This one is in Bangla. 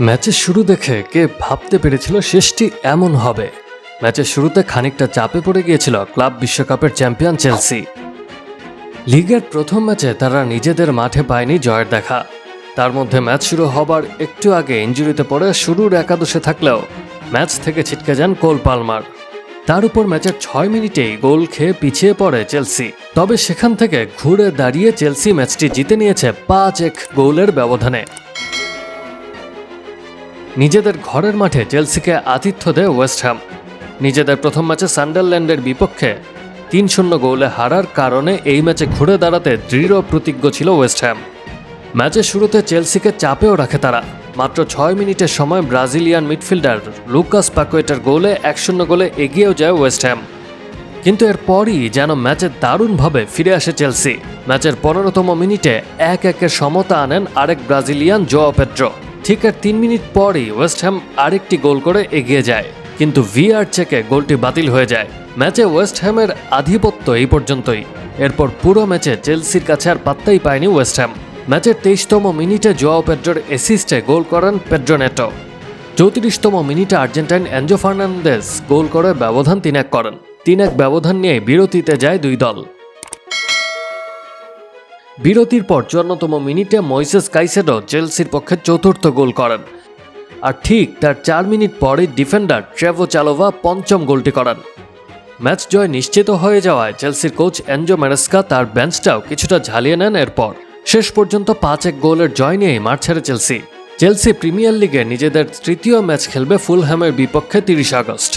ম্যাচের শুরু দেখে কে ভাবতে পেরেছিল শেষটি এমন হবে। ম্যাচের শুরুতে খানিকটা চাপে পড়ে গিয়েছিল ক্লাব বিশ্বকাপের চ্যাম্পিয়ন চেলসি। লিগের প্রথম ম্যাচে তারা নিজেদের মাঠে পায়নি জয়ের দেখা। তার মধ্যে ম্যাচ শুরু হবার একটু আগে ইঞ্জুরিতে পড়ে শুরুর একাদশে থাকলেও ম্যাচ থেকে ছিটকে যান কোল পালমার। তার উপর ম্যাচের ছয় মিনিটেই গোল খেয়ে পিছিয়ে পড়ে চেলসি। তবে সেখান থেকে ঘুরে দাঁড়িয়ে চেলসি ম্যাচটি জিতে নিয়েছে পাঁচ এক গোলের ব্যবধানে। নিজেদের ঘরের মাঠে চেলসিকে আতিথ্য দেয় ওয়েস্ট হ্যাম। নিজেদের প্রথম ম্যাচে সান্ডারল্যান্ডের বিপক্ষে তিন শূন্য গোলে হারার কারণে এই ম্যাচে ঘুরে দাঁড়াতে দৃঢ় প্রতিজ্ঞ ছিল ওয়েস্ট হ্যাম। ম্যাচের শুরুতে চেলসিকে চাপেও রাখে তারা। মাত্র ছয় মিনিটের সময় ব্রাজিলিয়ান মিডফিল্ডার লুকাস পাকোয়েটার গোলে এক শূন্য গোলে এগিয়েও যায় ওয়েস্ট হ্যাম। কিন্তু এরপরই যেন ম্যাচে দারুণভাবে ফিরে আসে চেলসি। ম্যাচের পনেরোতম মিনিটে এক একের সমতা আনেন আরেক ব্রাজিলিয়ান জো পেট্রো ঠিক আর তিন মিনিট পরই ওয়েস্ট হ্যাম আরেকটি গোল করে এগিয়ে যায়। কিন্তু ভিআর চেকে গোলটি বাতিল হয়ে যায়। ম্যাচে ওয়েস্ট হ্যামের আধিপত্য এই পর্যন্তই। এরপর পুরো ম্যাচে চেলসির কাছে আর পাত্তাই পায়নি ওয়েস্ট হ্যাম। ম্যাচের তেইশতম মিনিটে জোয়াও পেড্রোর এসিস্টে গোল করেন পেড্রো নেটো। চৌত্রিশতম মিনিটে আর্জেন্টাইন অ্যাঞ্জো ফার্নান্দেজ গোল করে ব্যবধান তিন এক করেন। তিন এক ব্যবধান নিয়ে বিরতিতে যায় দুই দল। বিরতির পর চুয়ান্নতম মিনিটে মইসেস কাইসেডো চেলসির পক্ষে চতুর্থ গোল করেন। আর ঠিক তার চার মিনিট পরে ডিফেন্ডার ট্রেভো চালোভা পঞ্চম গোলটি করেন। ম্যাচ জয় নিশ্চিত হয়ে যাওয়ায় চেলসির কোচ এনজো ম্যারেস্কা তার বেঞ্চটাও কিছুটা ঝালিয়ে নেন এরপর। শেষ পর্যন্ত পাঁচ এক গোলের জয় নিয়েই মাঠ ছেড়ে চেলসি। চেলসি প্রিমিয়ার লিগে নিজেদের তৃতীয় ম্যাচ খেলবে ফুলহ্যামের বিপক্ষে তিরিশ আগস্ট।